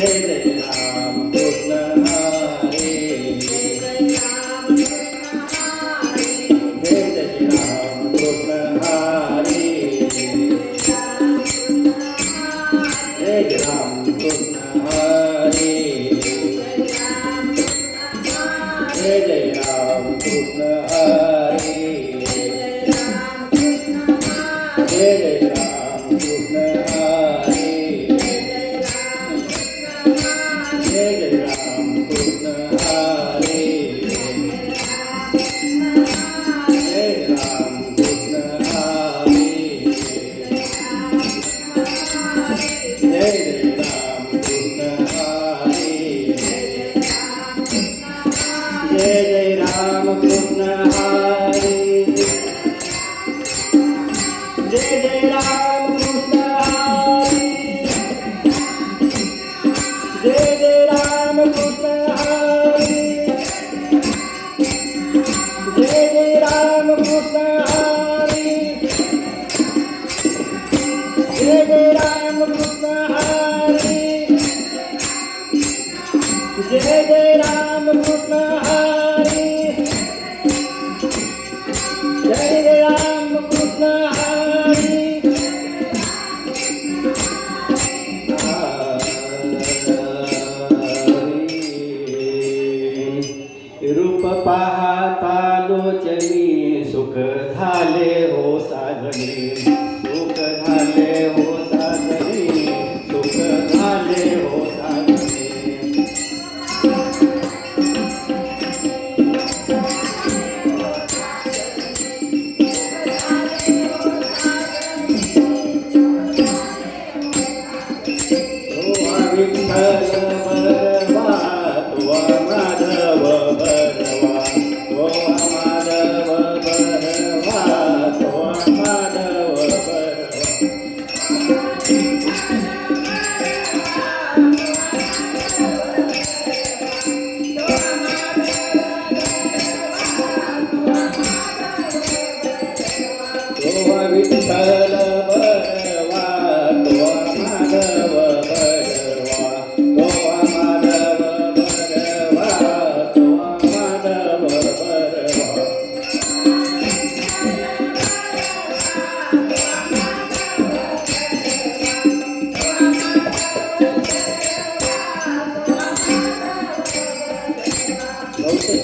Alegre. Dead and I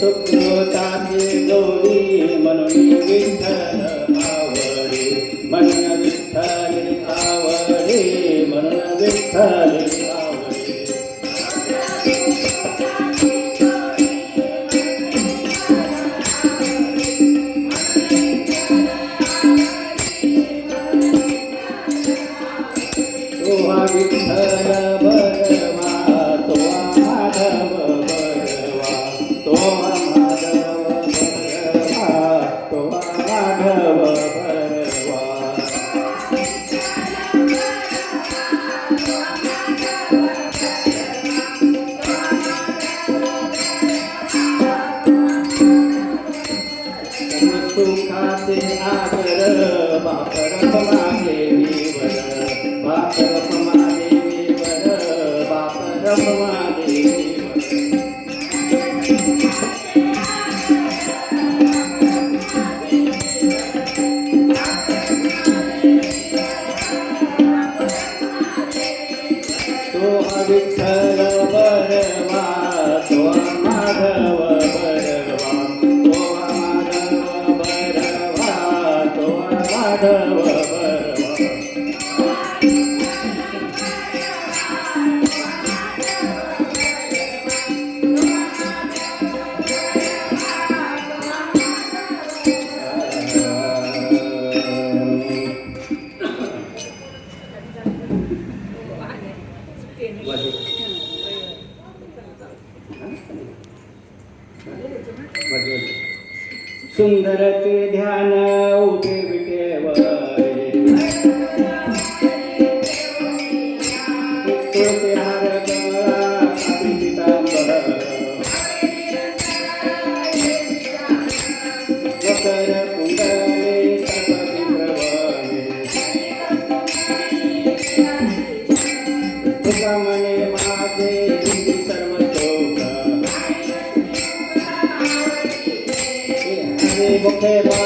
सुखताची Gauri म्हणून विठ्ठल आवडे म्हणून विठ्ठल आवडे सुखाचे आदर बापर मागे वर बापर मागे वर बापर मागे तो विठ्ठल बरवा तो सुंदर ते ध्यान उठे विटेवर Hey.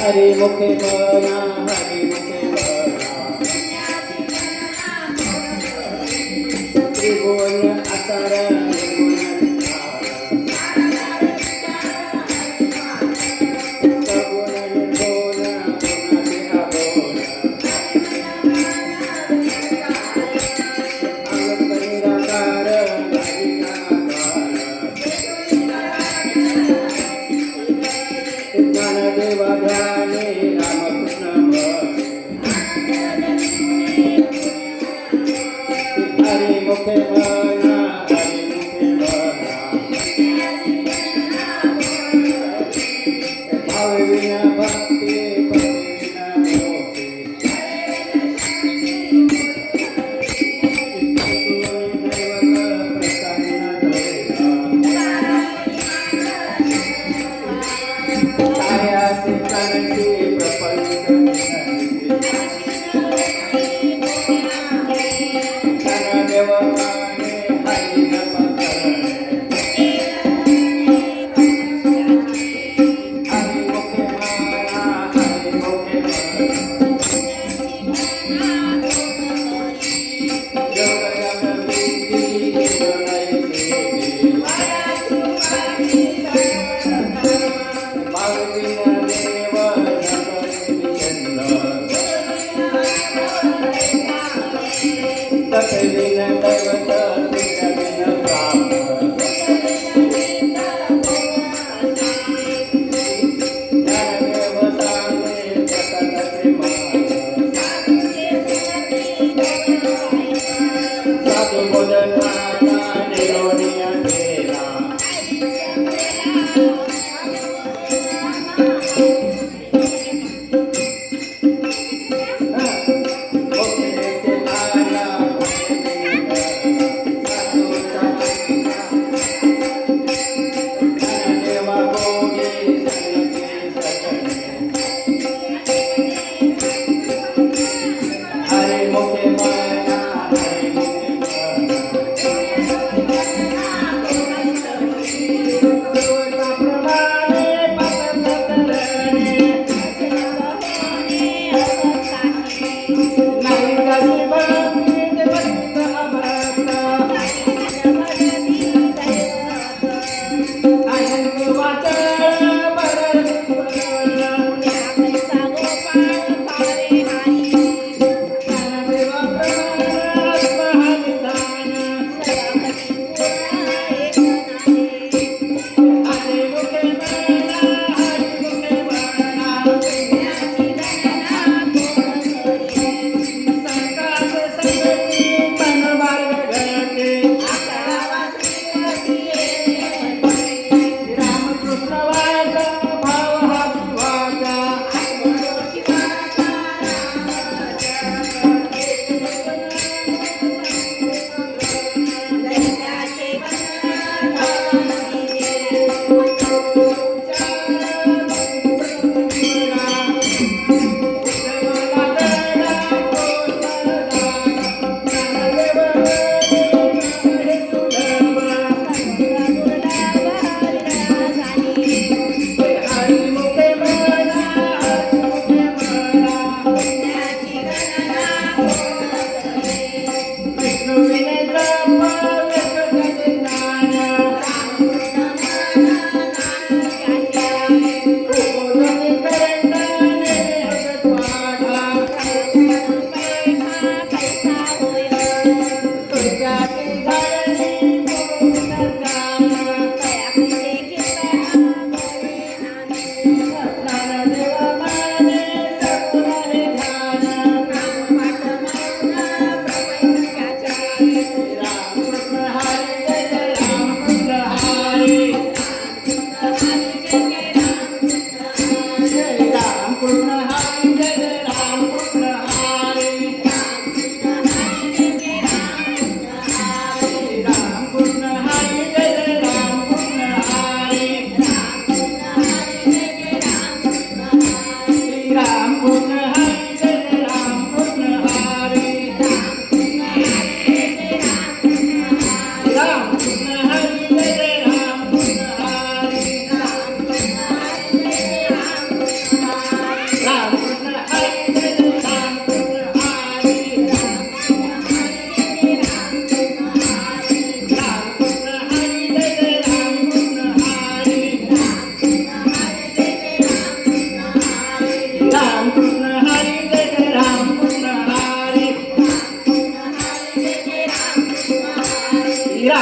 हरि मुख बोला हरि मुख बोला त्रिभुवन अतर Bye-bye.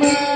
আমার